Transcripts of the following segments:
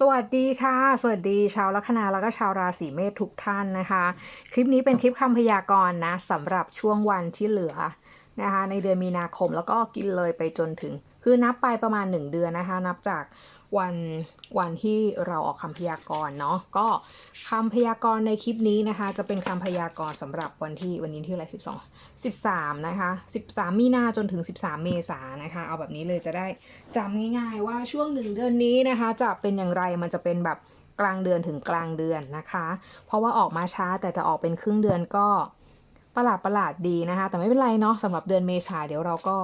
สวัสดีค่ะ สวัสดีชาวลัคนาแล้วก็ชาวราศีเมษทุกท่านนะคะ คลิปนี้เป็นคลิปคำพยากรณ์นะสำหรับช่วงวันที่เหลือนะคะในเดือนมีนาคมแล้วก็กินเลยไปจนถึง คือนับไปประมาณ 1 เดือนนะคะ นับจาก วันวันที่เราออกคำพยากรณ์เนาะก็คำพยากรณ์ในคลิปนี้นะคะ จะเป็นคำพยากรณ์สำหรับวันที่วันนี้ที่อะไร12 13นะคะ13 มีนาจนถึง 13 เมษานนะคะ เอาแบบนี้เลยจะได้จำง่ายๆว่าช่วงหนึ่งเดือนนี้นะคะ จะเป็นอย่างไรมันจะเป็นแบบกลางเดือนถึงกลางเดือนนะคะ เพราะว่าออกมาช้าแต่จะออกเป็นครึ่งเดือนก็ ประหลาดประหลาดดีนะคะ แต่ไม่เป็นไรเนาะสำหรับเดือนเมษาเดี๋ยวเราก็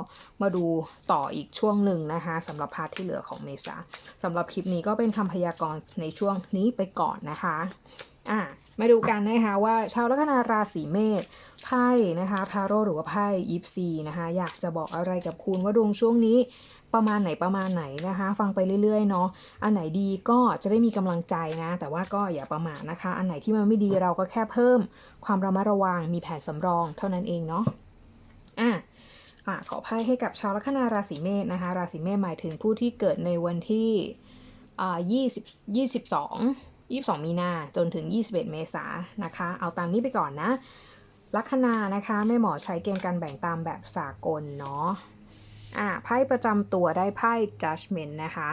มาดูต่ออีกช่วงหนึ่งนะคะสำหรับพาร์ทที่เหลือของเมษาสำหรับคลิปนี้ก็เป็นคำพยากรณ์ในช่วงนี้ไปก่อนนะคะอะมาดูกันนะคะว่าชาวลัคนาราศีเมษไพ่นะคะทาโร่หรือว่าไพ่ยิปซีนะคะอยากจะบอกอะไรกับคุณว่าดวงช่วงนี้ ประมาณไหนประมาณไหนนะคะ ฟังไปเรื่อยๆเนาะอันไหนดีก็จะได้มีกำลังใจนะ แต่ว่าก็อย่าประมาทนะคะ อันไหนที่มันไม่ดีเราก็แค่เพิ่ม ความระมัดระวังมีแผนสำรองเท่านั้นเองเนาะอะอะขอไพ่ให้กับชาวลัคนาราศีเมษนะคะ ราศีเมษหมายถึงผู้ที่เกิดในวันที่อ่ายี่สิบยี่สิบสอง22มีนาจนถึง 21 เมษายนนะคะ เอาตามนี้ไปก่อนนะ ลัคนานะคะแม่หมอใช้เกณฑ์การแบ่งตามแบบสากลเนาะ อ่าไพ่ประจำตัวได้ไพ่ judgment นะคะ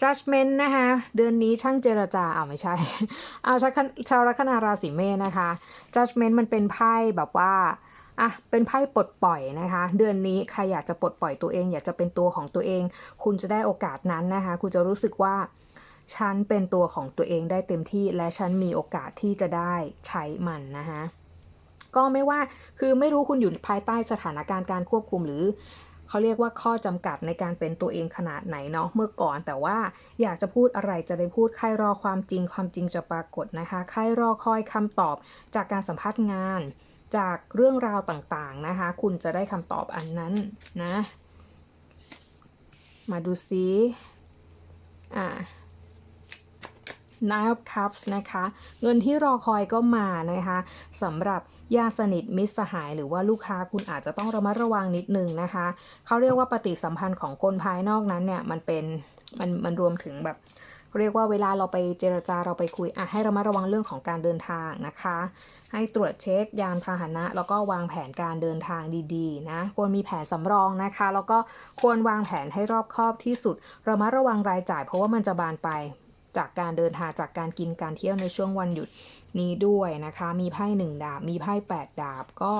judgment นะคะ เดือนนี้ช่างเจรจาเอาไม่ใช่ เอาชาวชาวลัคนาราศีเมษนะคะ judgment มันเป็นไพ่แบบว่าอะเป็นไพ่ปลดปล่อยนะคะ เดือนนี้ใครอยากจะปลดปล่อยตัวเอง อยากจะเป็นตัวของตัวเอง คุณจะได้โอกาสนั้นนะคะ คุณจะรู้สึกว่าฉันเป็นตัวของตัวเองได้เต็มที่ และฉันมีโอกาสที่จะได้ใช้มันนะคะก็ไม่ว่าคือไม่รู้คุณอยู่ภายใต้สถานการณ์การควบคุมหรือ เขาเรียกว่าข้อจำกัดในการเป็นตัวเองขนาดไหนเนาะเมื่อก่อน แต่ว่าอยากจะพูดอะไรจะได้พูดใครรอความจริงความจริงจะปรากฏนะคะใครรอคอยคำตอบจากการสัมภาษณ์งาน จากเรื่องราวต่างๆนะคะ คุณจะได้คำตอบอันนั้นนะ มาดูซิอ่า Nine of Cups นะคะ เงินที่รอคอยก็มานะคะสำหรับ ญาติสนิทมิตรสหาย หรือว่าลูกค้าคุณอาจจะต้องระมัดระวังนิดนึงนะคะเขาเรียกว่าปฏิสัมพันธ์ของคนภายนอกนั้นเนี่ยมันเป็นมันมันรวมถึงแบบเรียกว่าเวลาเราไปเจรจาเราไปคุยอะให้ระมัดระวังเรื่องของการเดินทางนะคะ ให้ตรวจเช็คยานพาหนะ แล้วก็วางแผนการเดินทางดีๆนะควรมีแผนสำรองนะคะ แล้วก็ควรวางแผนให้รอบคอบที่สุด ระมัดระวังรายจ่าย เพราะว่ามันจะบานไปจากการเดินทางจากการกินการเที่ยวในช่วงวันหยุด นี้ด้วยนะคะ มีไพ่หนึ่งดาบ มีไพ่แปดดาบก็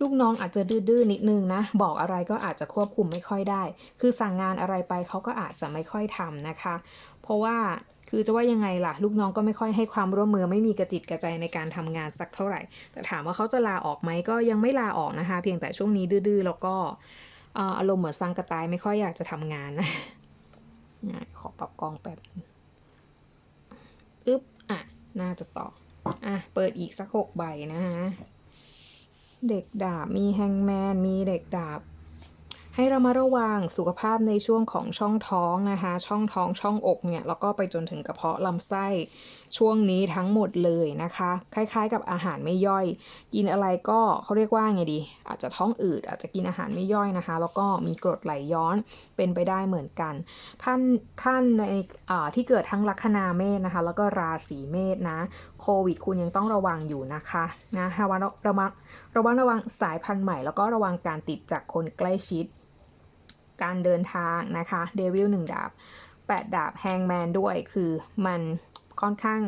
ลูกน้องอาจจะดื้อๆนิดนึงนะ บอกอะไรก็อาจจะควบคุมไม่ค่อยได้ คือสั่งงานอะไรไปเขาก็อาจจะไม่ค่อยทำนะคะ เพราะว่าคือจะว่ายังไงล่ะ ลูกน้องก็ไม่ค่อยให้ความร่วมมือไม่มีกระจิตกระใจในการทำงานสักเท่าไหร่ แต่ถามว่าเขาจะลาออกไหมก็ยังไม่ลาออกนะคะ เพียงแต่ช่วงนี้ดื้อๆแล้วก็อารมณ์เหมือนสังกระตายไม่ค่อยอยากจะทำงานนะขอปรับกล้องแป๊บอึ๊บ น่าจะต่อ อะ เปิดอีกสักหกใบนะฮะ เด็กดาบมีแฮงแมน มีเด็กดาบ ให้เรามาระวังสุขภาพในช่วงของช่องท้องนะคะ ช่องท้องช่องอกเนี่ยแล้วก็ไปจนถึงกระเพาะลำไส้ ช่วงนี้ทั้งหมดเลยนะคะ คล้ายๆ กับอาหารไม่ย่อย กินอะไรก็เขาเรียกว่าไงดี อาจจะท้องอืดอาจจะกินอาหารไม่ย่อยนะคะ แล้วก็มีกรดไหลย้อนเป็นไปได้เหมือนกัน ท่านท่านในที่เกิดทั้งลัคนาเมษนะคะ แล้วก็ราศีเมษนะโควิด คุณยังต้องระวังอยู่นะคะนะระวังระวังระวังระวังสายพันธุ์ใหม่ แล้วก็ระวังการติดจากคนใกล้ชิด การเดินทางนะคะเดวิลหนึ่งดาบแปดดาบแฮงแมนด้วยคือมันค่อนข้าง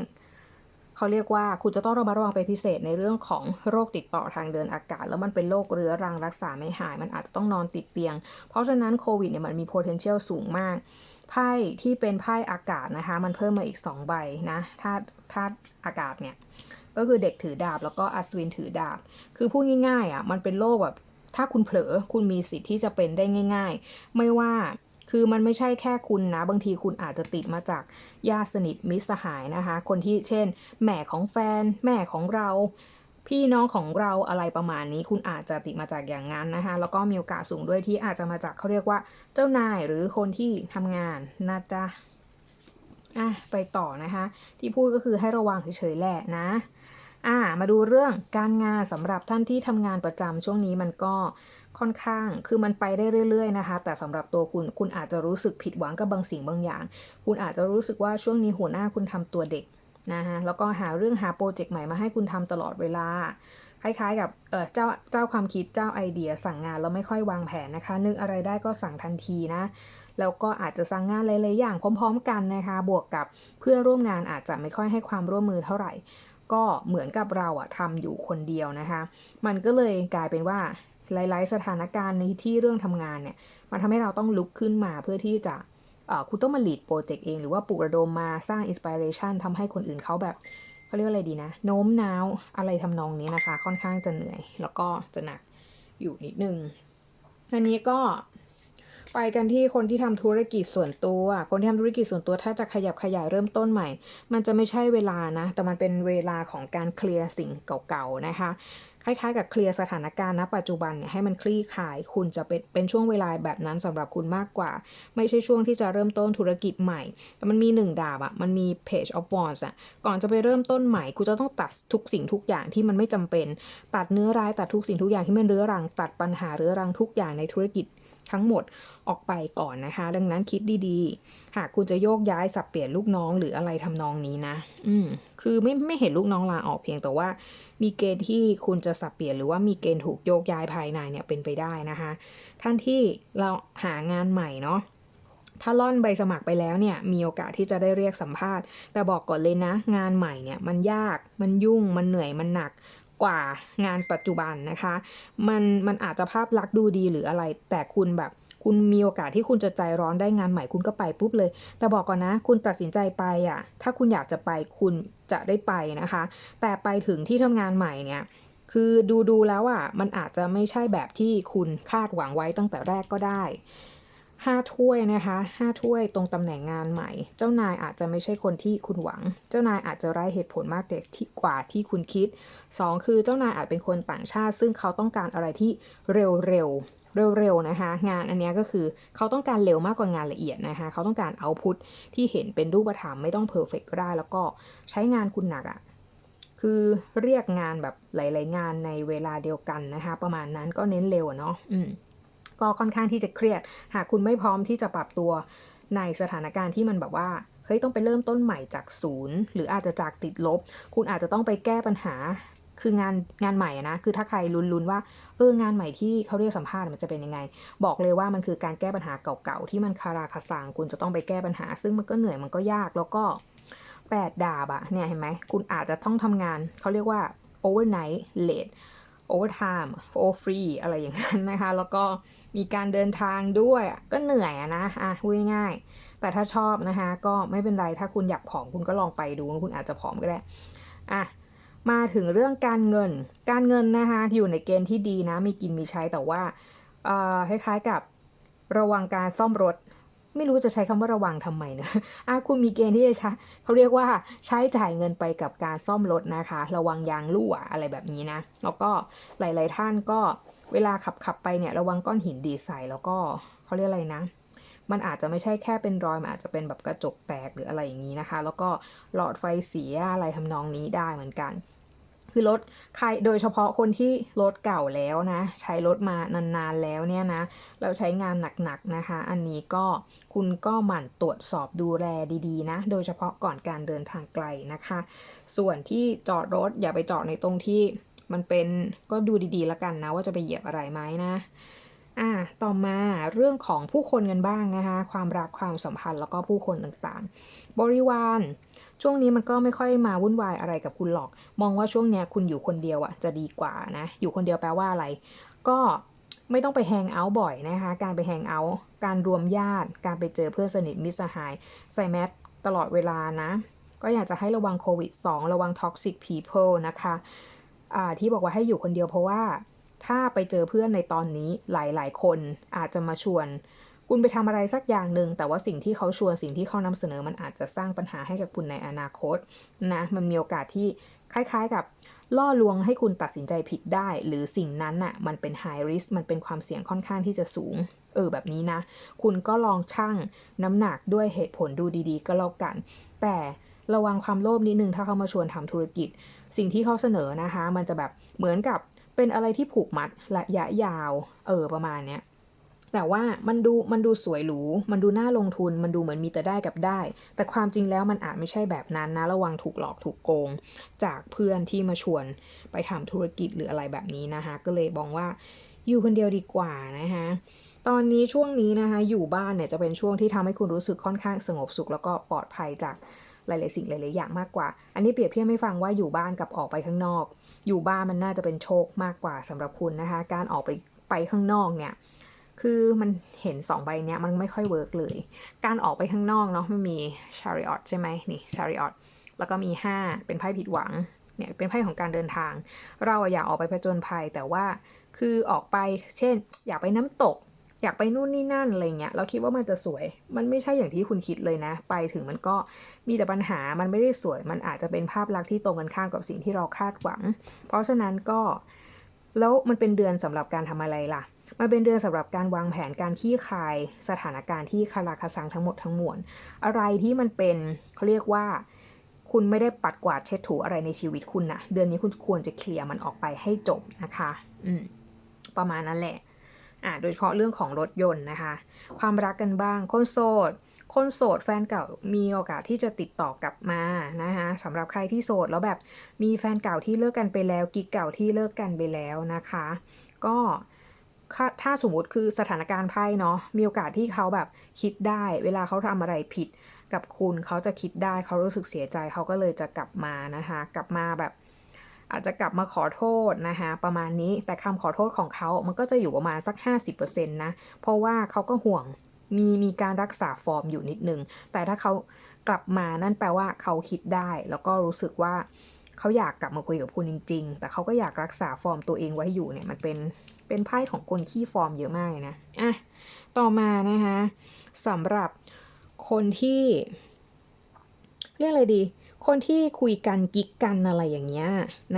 เขาเรียกว่าคุณจะต้องระมัดระวังเป็นพิเศษในเรื่องของโรคติดต่อทางเดินอากาศ แล้วมันเป็นโรคเรื้อรังรักษาไม่หาย มันอาจจะต้องนอนติดเตียง เพราะฉะนั้นโควิดเนี่ยมันมี potential สูงมากไพ่ที่เป็นไพ่อากาศนะคะ มันเพิ่มมาอีก 2 ใบนะธาตุธาตุอากาศเนี่ยก็คือเด็กถือดาบแล้วก็อัศวินถือดาบ คือพูดง่ายๆอะมันเป็นโรคแบบ ถ้าคุณเผลอคุณมีสิทธิ์ที่จะเป็นได้ง่าย ๆ ไม่ว่าคือมันไม่ใช่แค่คุณนะ บางทีคุณอาจจะติดมาจากญาติสนิทมิตรสหายนะคะ คนที่เช่น แม่ของแฟน แม่ของเรา พี่น้องของเราอะไรประมาณนี้ คุณอาจจะติดมาจากอย่างนั้นนะคะ แล้วก็มีโอกาสสูงด้วยที่อาจจะมาจากเขาเรียกว่า เจ้านายหรือคนที่ทำงานนะจ๊ะอะไปต่อนะคะ ที่พูดก็คือให้ระวังเฉยๆแหละนะ อ่ามาดูเรื่องการงานสำหรับท่านที่ทำงานประจำช่วงนี้มันก็ค่อนข้างคือมันไปได้เรื่อย ๆ นะคะ แต่สำหรับตัวคุณคุณอาจจะรู้สึกผิดหวังกับบางสิ่งบางอย่าง คุณอาจจะรู้สึกว่าช่วงนี้หัวหน้าคุณทำตัวเด็กนะคะแล้วก็หาเรื่องหาโปรเจกต์ใหม่มาให้คุณทำตลอดเวลา คล้ายๆ กับเออเจ้าเจ้าความคิดเจ้าไอเดีย สั่งงานแล้วไม่ค่อยวางแผนนะคะ นึกอะไรได้ก็สั่งทันทีนะแล้วก็อาจจะสั่งงานหลายๆอย่างพร้อม ๆ กันนะคะ บวกกับเพื่อนร่วมงานอาจจะไม่ค่อยให้ความร่วมมือเท่าไหร่ ก็เหมือนกับเราอะทำอยู่คนเดียวนะคะ มันก็เลยกลายเป็นว่าหลาย ๆ สถานการณ์ในที่เรื่องทำงานเนี่ยมันทำให้เราต้องลุกขึ้นมาเพื่อที่จะคุณต้องมา lead โปรเจกต์เอง หรือว่าปลุกระดมมาสร้าง inspiration ทำให้คนอื่นเขาแบบเขาเรียกว่าอะไรดีนะ โน้มน้าวอะไรทำนองนี้นะคะ ค่อนข้างจะเหนื่อย แล้วก็จะหนักอยู่นิดนึง อันนี้ก็ ไปกันที่คนที่ทำธุรกิจส่วนตัว คนที่ทำธุรกิจส่วนตัวถ้าจะขยับขยายเริ่มต้นใหม่ มันจะไม่ใช่เวลานะ แต่มันเป็นเวลาของการเคลียร์สิ่งเก่าๆนะคะ คล้ายๆ กับเคลียร์สถานการณ์ณปัจจุบันเนี่ยให้มันคลี่คลาย คุณจะเป็นเป็นช่วงเวลาแบบนั้นสำหรับคุณมากกว่า ไม่ใช่ช่วงที่จะเริ่มต้นธุรกิจใหม่ แต่มันมีหนึ่งดาบอะมันมี page of wands อะก่อนจะไปเริ่มต้นใหม่คุณจะต้องตัดทุกสิ่งทุกอย่างที่มันไม่จำเป็น ตัดเนื้อร้ายตัดทุกสิ่งทุกอย่างที่มันเรื้อรัง ตัดปัญหาเรื้อรังทุกอย่างในธุรกิจ ทั้งหมดออกไปก่อนนะคะ ดังนั้นคิดดีๆ หากคุณจะโยกย้ายสับเปลี่ยนลูกน้องหรืออะไรทำนองนี้นะ อืมคือไม่ไม่เห็นลูกน้องลาออกเพียงแต่ว่า มีเกณฑ์ที่คุณจะสับเปลี่ยนหรือว่ามีเกณฑ์ถูกโยกย้ายภายในเนี่ยเป็นไปได้นะคะ ท่านที่เราหางานใหม่เนาะถ้าล่อนใบสมัครไปแล้วเนี่ยมีโอกาสที่จะได้เรียกสัมภาษณ์ แต่บอกก่อนเลยนะ งานใหม่เนี่ยมันยากมันยุ่งมันเหนื่อยมันหนัก กว่างานปัจจุบันนะคะ มันมันอาจจะภาพลักษณ์ดูดีหรืออะไร แต่คุณแบบคุณมีโอกาสที่คุณจะใจร้อนได้งานใหม่คุณก็ไปปุ๊บเลย แต่บอกก่อนนะ คุณตัดสินใจไปอะ ถ้าคุณอยากจะไปคุณจะได้ไปนะคะ แต่ไปถึงที่ทำงานใหม่เนี่ยคือดูดูแล้วอะมันอาจจะไม่ใช่แบบที่คุณคาดหวังไว้ตั้งแต่แรกก็ได้ ห้าถ้วยนะคะห้าถ้วยตรงตำแหน่งงานใหม่ เจ้านายอาจจะไม่ใช่คนที่คุณหวัง เจ้านายอาจจะไร้เหตุผลมากเด็กที่กว่าที่คุณคิดสองคือเจ้านายอาจเป็นคนต่างชาติ ซึ่งเขาต้องการอะไรที่เร็วเร็วเร็วๆนะคะงานอันนี้ก็คือเขาต้องการเร็วมากกว่างานละเอียดนะคะเขาต้องการเอาพุทที่เห็นเป็นรูปธรรมไม่ต้องเพอร์เฟกก็ได้ แล้วก็ใช้งานคุณหนักอะ่ะคือเรียกงานแบบหลาย ๆ งานในเวลาเดียวกันนะคะประมาณนั้นก็เน้นเร็วเนาะอืม ก็ค่อนข้างที่จะเครียด หากคุณไม่พร้อมที่จะปรับตัวในสถานการณ์ที่มันแบบว่าเฮ้ยต้องไปเริ่มต้นใหม่จากศูนย์ หรืออาจจะจากติดลบ คุณอาจจะต้องไปแก้ปัญหาคืองานงานใหม่นะคือถ้าใครลุ้นๆว่าเอองานใหม่ที่เขาเรียกสัมภาษณ์มันจะเป็นยังไง บอกเลยว่ามันคือการแก้ปัญหาเก่าๆที่มันคาราคาซังคุณจะต้องไปแก้ปัญหา ซึ่งมันก็เหนื่อยมันก็ยากแล้วก็แปดดาบอะเนี่ยเห็นไหมคุณอาจจะต้องทำงานเขาเรียกว่า overnight late overtime for free อะไรอย่างนั้นนะคะ แล้วก็มีการเดินทางด้วยก็เหนื่อยอะนะอะพูดง่ายแต่ถ้าชอบนะคะ ก็ไม่เป็นไรถ้าคุณอยากผอมคุณก็ลองไปดูคุณอาจจะผอมก็ได้อะมาถึงเรื่องการเงิน การเงินนะคะอยู่ในเกณฑ์ที่ดีนะ มีกินมีใช้แต่ว่าคล้ายๆกับระวังการซ่อมรถ ไม่รู้จะใช้คำว่าระวังทำไมนะอะคุณมีเกณฑ์ที่จะใช้เขาเรียกว่าใช้จ่ายเงินไปกับการซ่อมรถนะคะ ระวังยางรั่วอะไรแบบนี้นะ แล้วก็หลาย ๆ ท่านก็เวลาขับขับไปเนี่ยระวังก้อนหินดีใส่แล้วก็เขาเรียกอะไรนะมันอาจจะไม่ใช่แค่เป็นรอย มันอาจจะเป็นแบบกระจกแตกหรืออะไรอย่างนี้นะคะ แล้วก็หลอดไฟเสียอะไรทำนองนี้ได้เหมือนกัน คือรถใครโดยเฉพาะคนที่รถเก่าแล้วนะ ใช้รถมานานๆแล้วเนี่ยนะแล้วใช้งานหนักๆนะคะ อันนี้ก็คุณก็หมั่นตรวจสอบดูแลดีๆนะ โดยเฉพาะก่อนการเดินทางไกลนะคะ ส่วนที่จอดรถอย่าไปจอดในตรงที่มันเป็นก็ดูดีๆแล้วกันนะว่าจะไปเหยียบอะไรไหมนะอ่าต่อมาเรื่องของผู้คนกันบ้างนะคะ ความรักความสัมพันธ์แล้วก็ผู้คนต่างๆ บริวาร ช่วงนี้มันก็ไม่ค่อยมาวุ่นวายอะไรกับคุณหรอก มองว่าช่วงเนี้ยคุณอยู่คนเดียวอะ่ะจะดีกว่านะ อยู่คนเดียวแปลว่าอะไร ก็ไม่ต้องไปแฮงเอาท์บ่อยนะคะ การไปแฮงเอาท์การรวมญาติ การไปเจอเพื่อนสนิทมิตรสหาย ใส่แมสตลอดเวลานะ ก็อยากจะให้ระวังโควิด 2 ระวัง toxic people นะคะอ่าที่บอกว่าให้อยู่คนเดียวเพราะว่าถ้าไปเจอเพื่อนในตอนนี้หลาย ๆ คนอาจจะมาชวน คุณไปทำอะไรสักอย่างหนึ่งแต่ว่าสิ่งที่เขาชวนสิ่งที่เขานำเสนอมันอาจจะสร้างปัญหาให้กับคุณในอนาคตนะมันมีโอกาสที่คล้าย ๆ กับล่อลวงให้คุณตัดสินใจผิดได้ หรือสิ่งนั้นน่ะมันเป็น high risk มันเป็นความเสี่ยงค่อนข้างที่จะสูง เออแบบนี้นะ คุณก็ลองชั่งน้ำหนักด้วยเหตุผลดูดีๆ ก็แล้วกัน แต่ระวังความโลภนิดนึงถ้าเขามาชวนทำธุรกิจ สิ่งที่เขาเสนอนะคะ มันจะแบบเหมือนกับเป็นอะไรที่ผูกมัดระยะยาว เออประมาณเนี้ย แต่ว่ามันดูมันดูสวยหรู มันดูน่าลงทุน มันดูเหมือนมีแต่ได้กับได้ แต่ความจริงแล้วมันอาจไม่ใช่แบบนั้นนะ ระวังถูกหลอกถูกโกง จากเพื่อนที่มาชวนไปทำธุรกิจหรืออะไรแบบนี้นะคะ ก็เลยบอกว่าอยู่คนเดียวดีกว่านะคะตอนนี้ช่วงนี้นะคะ อยู่บ้านเนี่ยจะเป็นช่วงที่ทำให้คุณรู้สึกค่อนข้างสงบสุข แล้วก็ปลอดภัยจากหลาย ๆ สิ่งหลาย ๆ อย่างมากกว่า อันนี้เปรียบเทียบให้ฟังว่าอยู่บ้านกับออกไปข้างนอก อยู่บ้านมันน่าจะเป็นโชคมากกว่าสำหรับคุณนะคะ การออกไปไปข้างนอกเนี่ย คือมันเห็นสองใบเนี้ยมันไม่ค่อยเวิร์กเลย การออกไปข้างนอกเนาะมันมี chariot ใช่ไหมนี่ chariot แล้วก็มี 5 เป็นไพ่ผิดหวังเนี่ยเป็นไพ่ของการเดินทาง เราอะอยากออกไปผจญภัย แต่ว่าคือออกไปเช่น อยากไปน้ำตก อยากไปนู่นนี่นั่นอะไรเงี้ยเราคิดว่ามันจะสวย มันไม่ใช่อย่างที่คุณคิดเลยนะ ไปถึงมันก็มีแต่ปัญหามันไม่ได้สวย มันอาจจะเป็นภาพลักษณ์ที่ตรงกันข้ามกับสิ่งที่เราคาดหวัง เพราะฉะนั้นก็แล้วมันเป็นเดือนสำหรับการทำอะไรล่ะ มันเป็นเดือนสำหรับการวางแผนการขี้คายสถานการณ์ที่คาราคาซังทั้งหมดทั้งมวลอะไรที่มันเป็นเขาเรียกว่าคุณไม่ได้ปัดกวาดเช็ดถูอะไรในชีวิตคุณนะเดือนนี้คุณควรจะเคลียร์มันออกไปให้จบนะคะอืมประมาณนั้นแหละอ่าโดยเฉพาะเรื่องของรถยนต์นะคะ ความรักกันบ้างคนโสดคนโสดแฟนเก่ามีโอกาสที่จะติดต่อกลับมานะคะสำหรับใครที่โสดแล้วแบบมีแฟนเก่าที่เลิกกันไปแล้วกิ๊กเก่าที่เลิกกันไปแล้วนะคะ ก็ ถ้าสมมติคือสถานการณ์ไพ่เนาะมีโอกาสที่เขาแบบคิดได้ เวลาเขาทำอะไรผิดกับคุณเขาจะคิดได้เขารู้สึกเสียใจเขาก็เลยจะกลับมานะคะ กลับมาแบบ อาจจะกลับมาขอโทษนะคะประมาณนี้แต่คำขอโทษของเขา มันก็จะอยู่ประมาณสัก 50%นะเพราะว่าเขาก็ห่วงมีมีการรักษาฟอร์มอยู่นิดนึง แต่ถ้าเขากลับมานั่นแปลว่าเขาคิดได้ แล้วก็รู้สึกว่า เขาอยากกลับมาคุยกับคุณจริง ๆ แต่เขาก็อยากรักษาฟอร์มตัวเองไว้อยู่เนี่ยมันเป็นเป็นไพ่ของคนขี้ฟอร์มเยอะมากเลยนะอะต่อมานะคะสำหรับคนที่เรียกอะไรดี คนที่คุยกันกิ๊กกันอะไรอย่างเงี้ย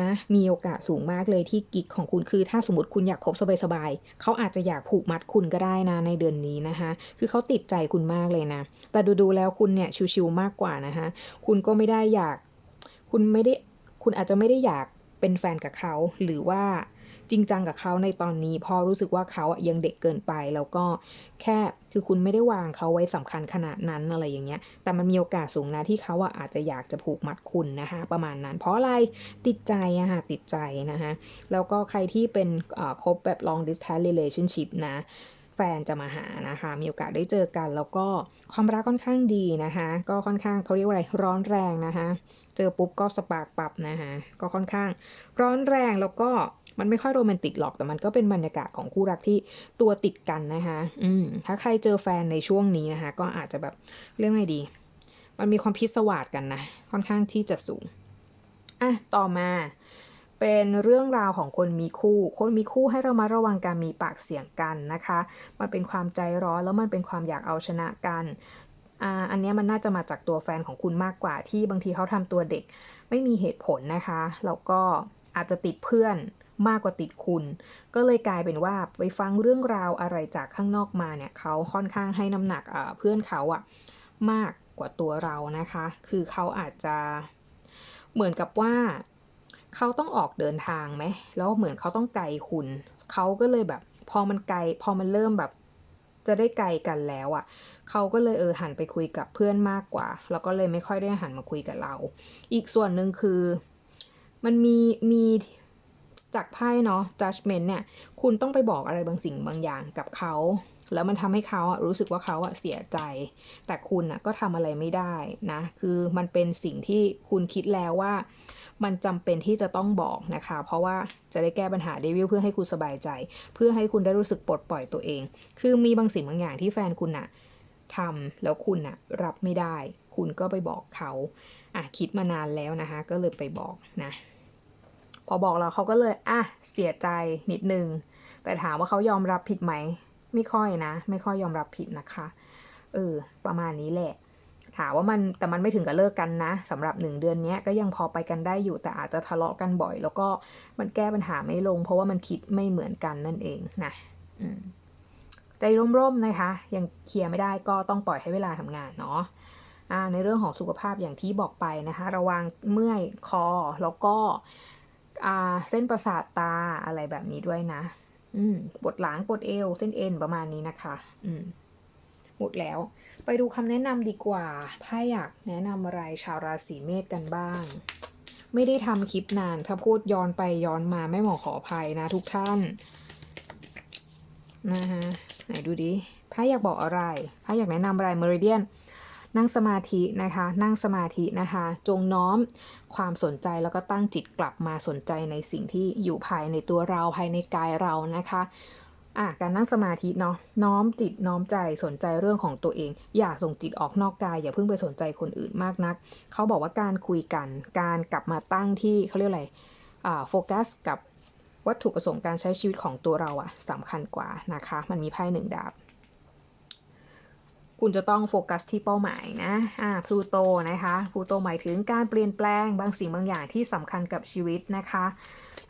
นะ มีโอกาสสูงมากเลยที่กิ๊กของคุณคือ ถ้าสมมติคุณอยากคบสบายๆเขาอาจจะอยากผูกมัดคุณก็ได้นะในเดือนนี้นะคะ คือเขาติดใจคุณมากเลยนะ แต่ดูๆแล้วคุณเนี่ยชิวๆมากกว่านะคะ คุณก็ไม่ได้อยาก คุณไม่ได้ คุณอาจจะไม่ได้อยากเป็นแฟนกับเขา หรือว่าจริงจังกับเขาในตอนนี้เพอรู้สึกว่าเขาอะยังเด็กเกินไป แล้วก็แค่คือคุณไม่ได้วางเขาไว้สำคัญขนาดนั้นอะไรอย่างเงี้ย แต่มันมีโอกาสสูงนะที่เขาอะอาจจะอยากจะผูกมัดคุณนะคะประมาณนั้น เพราะอะไรติดใจอะค่ะติดใจนะคะแล้วก็ใครที่เป็นคบแบบ long distance relationship นะ ฟนจะมาหานะคะ มีโอกาสได้เจอกัน แล้วก็ความรักค่อนข้างดีนะคะ ก็ค่อนข้างเขาเรียกว่าอะไรร้อนแรงนะคะ เจอปุ๊บก็สปาร์กปับนะคะ ก็ค่อนข้างร้อนแรงแล้วก็มันไม่ค่อยโรแมนติกหรอกแต่มันก็เป็นบรรยากาศของคู่รักที่ตัวติดกันนะคะ อืมถ้าใครเจอแฟนในช่วงนี้นะคะ ก็อาจจะแบบเรื่องไงดี มันมีความพิศวาสกันนะ ค่อนข้างที่จะสูง อะ ต่อมา เป็นเรื่องราวของคนมีคู่ คนมีคู่ให้เรามาระวังการมีปากเสียงกันนะคะ มันเป็นความใจร้อนแล้วมันเป็นความอยากเอาชนะกันอันนี้มันน่าจะมาจากตัวแฟนของคุณมากกว่าที่บางทีเขาทำตัวเด็กไม่มีเหตุผลนะคะแล้วก็อาจจะติดเพื่อนมากกว่าติดคุณ ก็เลยกลายเป็นว่าไปฟังเรื่องราวอะไรจากข้างนอกมาเนี่ยเขาค่อนข้างให้น้ำหนักเพื่อนเขาอะมากกว่าตัวเรานะคะ คือเขาอาจจะเหมือนกับว่า เขาต้องออกเดินทางไหมแล้วเหมือนเขาต้องไกลคุณ เขาก็เลยแบบ พอมันไกล พอมันเริ่มแบบ จะได้ไกลกันแล้วอะ่ะเขาก็เลยเออหันไปคุยกับเพื่อนมากกว่า แล้วก็เลยไม่ค่อยได้หันมาคุยกับเรา อีกส่วนหนึ่งคือ มันมีมี จากไพ่เนาะ judgment เนี่ย คุณต้องไปบอกอะไรบางสิ่งบางอย่างกับเขา แล้วมันทำให้เขาอะรู้สึกว่าเขาอะเสียใจ แต่คุณอะก็ทำอะไรไม่ได้นะ คือมันเป็นสิ่งที่คุณคิดแล้วว่า มันจำเป็นที่จะต้องบอกนะคะ เพราะว่าจะได้แก้ปัญหาเดวิลเพื่อให้คุณสบายใจ เพื่อให้คุณได้รู้สึกปลดปล่อยตัวเอง คือมีบางสิ่งบางอย่างที่แฟนคุณอะทำแล้วคุณอะรับไม่ได้ คุณก็ไปบอกเขาอะคิดมานานแล้วนะคะ ก็เลยไปบอกนะ อบอกเราเขาก็เลยอะเสียใจนิดนึง แต่ถามว่าเขายอมรับผิดไหม ไม่ค่อยนะ ไม่ค่อยยอมรับผิดนะคะ เออ ประมาณนี้แหละ ถามว่ามันแต่มันไม่ถึงกับเลิกกันนะสำหรับหนึ่งเดือนนี้ก็ยังพอไปกันได้อยู่แต่อาจจะทะเลาะกันบ่อย แล้วก็มันแก้ปัญหาไม่ลง เพราะว่ามันคิดไม่เหมือนกันนั่นเองนะใจร่มๆนะคะ ยังเคลียร์ไม่ได้ก็ต้องปล่อยให้เวลาทำงานเนาะในเรื่องของสุขภาพอย่างที่บอกไปนะคะ ระวังเมื่อยคอแล้วก็ เส้นประสาทตาอะไรแบบนี้ด้วยนะ อืมปวดหลังปวดเอว เส้นเอ็นประมาณนี้นะคะ อืมหมดแล้ว ไปดูคำแนะนำดีกว่าไพ่อยากแนะนำอะไรชาวราศีเมษกันบ้าง ไม่ได้ทำคลิปนาน ถ้าพูดย้อนไปย้อนมาไม่หมอขออภัยนะทุกท่านนะฮะไหนดูดิไพ่อยากบอกอะไรไพ่อยากแนะนำอะไรเมริเดียน นั่งสมาธินะคะ นั่งสมาธินะคะ จงน้อมความสนใจแล้วก็ตั้งจิตกลับมาสนใจในสิ่งที่อยู่ภายในตัวเราภายในกายเรานะคะอะการนั่งสมาธิเนาะน้อมจิตน้อมใจสนใจเรื่องของตัวเอง อย่าส่งจิตออกนอกกาย อย่าเพิ่งไปสนใจคนอื่นมากนัก เขาบอกว่าการคุยกัน การกลับมาตั้งที่เขาเรียกอะไรอ่าโฟกัสกับวัตถุประสงค์การใช้ชีวิตของตัวเราอะสำคัญกว่านะคะ มันมีไพ่หนึ่งดาบ คุณจะต้องโฟกัสที่เป้าหมายนะอ่าพลูโตนะคะพลูโตหมายถึงการเปลี่ยนแปลงบางสิ่งบางอย่างที่สำคัญกับชีวิตนะคะ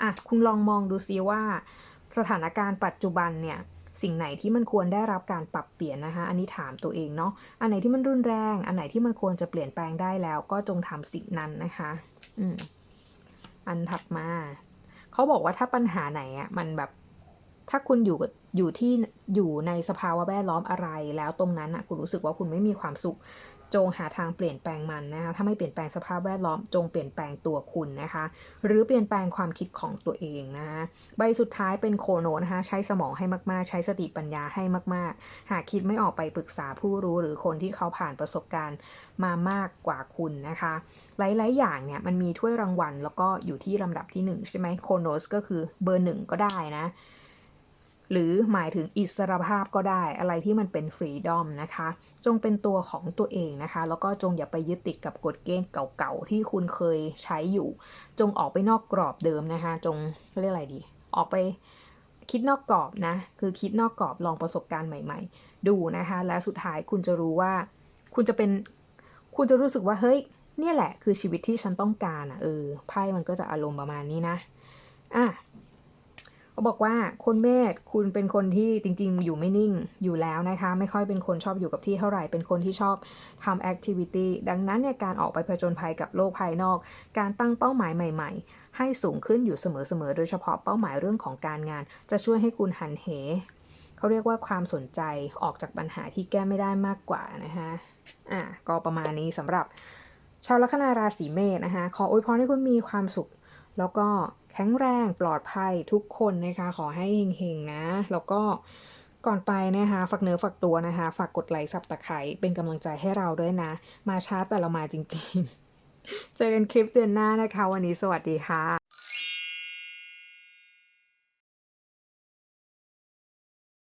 อะคุณลองมองดูซิว่า สถานการณ์ปัจจุบันเนี่ยสิ่งไหนที่มันควรได้รับการปรับเปลี่ยนนะคะ อันนี้ถามตัวเองเนาะ อันไหนที่มันรุนแรง อันไหนที่มันควรจะเปลี่ยนแปลงได้แล้ว ก็จงทำสิ่งนั้นนะคะ อืม อันถัดมา เขาบอกว่าถ้าปัญหาไหนอะ มันแบบ ถ้าคุณอยู่อยู่ที่อยู่ในสภาวะแวดล้อมอะไร แล้วตรงนั้นอะคุณรู้สึกว่าคุณไม่มีความสุข จงหาทางเปลี่ยนแปลงมันนะคะถ้าไม่เปลี่ยนแปลงสภาพแวดล้อม จงเปลี่ยนแปลงตัวคุณนะคะ หรือเปลี่ยนแปลงความคิดของตัวเองนะคะใบสุดท้ายเป็นโคโนนะคะใช้สมองให้มากๆ ใช้สติปัญญาให้มากๆ หากคิดไม่ออกไปปรึกษาผู้รู้หรือคนที่เขาผ่านประสบการณ์มามากกว่าคุณนะคะ หลาย ๆ อย่างเนี่ยมันมีถ้วยรางวัล แล้วก็อยู่ที่ลำดับที่ 1 ใช่ไหมโคโนสก็คือเบอร์หนึ่งก็ได้นะ หรือหมายถึงอิสรภาพก็ได้อะไรที่มันเป็นฟรีดอมนะคะ จงเป็นตัวของตัวเองนะคะ แล้วก็จงอย่าไปยึดติดกับกฎเกณฑ์เก่าๆ ที่คุณเคยใช้อยู่ จงออกไปนอกกรอบเดิมนะคะ จงเรียกอะไรดี ออกไปคิดนอกกรอบนะ คือคิดนอกกรอบลองประสบการณ์ใหม่ ๆ ดูนะคะ และสุดท้ายคุณจะรู้ว่า คุณจะเป็น คุณจะรู้สึกว่าเฮ้ยเนี่ยแหละ คือชีวิตที่ฉันต้องการอะเออไพ่มันก็จะอารมณ์ประมาณนี้นะอะ เขาบอกว่าคนเมษคุณเป็นคนที่จริง ๆ อยู่ไม่นิ่งอยู่แล้วนะคะ ไม่ค่อยเป็นคนชอบอยู่กับที่เท่าไหร่เป็นคนที่ชอบทำแอคทิวิตี้ดังนั้นเนี่ยการออกไปผจญภัยกับโลกภายนอก การตั้งเป้าหมายใหม่ ๆ ให้สูงขึ้นอยู่เสมอๆโดยเฉพาะเป้าหมายเรื่องของการงาน จะช่วยให้คุณหันเหเขาเรียกว่าความสนใจออกจากปัญหาที่แก้ไม่ได้มากกว่านะคะอะก็ประมาณนี้สำหรับ ชาวลัคนาราศีเมษนะคะขออวยพรให้คุณมีความสุข แล้วก็ แข็งแรงปลอดภัยทุกคนนะคะ ขอให้เฮงๆนะ แล้วก็ก่อนไปนะคะ ฝากเนื้อฝากตัวนะคะ ฝากกดไลค์สับตะไคร้เป็นกำลังใจให้เราด้วยนะ มาช้าแต่เรามาจริงๆ เจอกันคลิปเดือนหน้านะคะ วันนี้สวัสดีค่ะ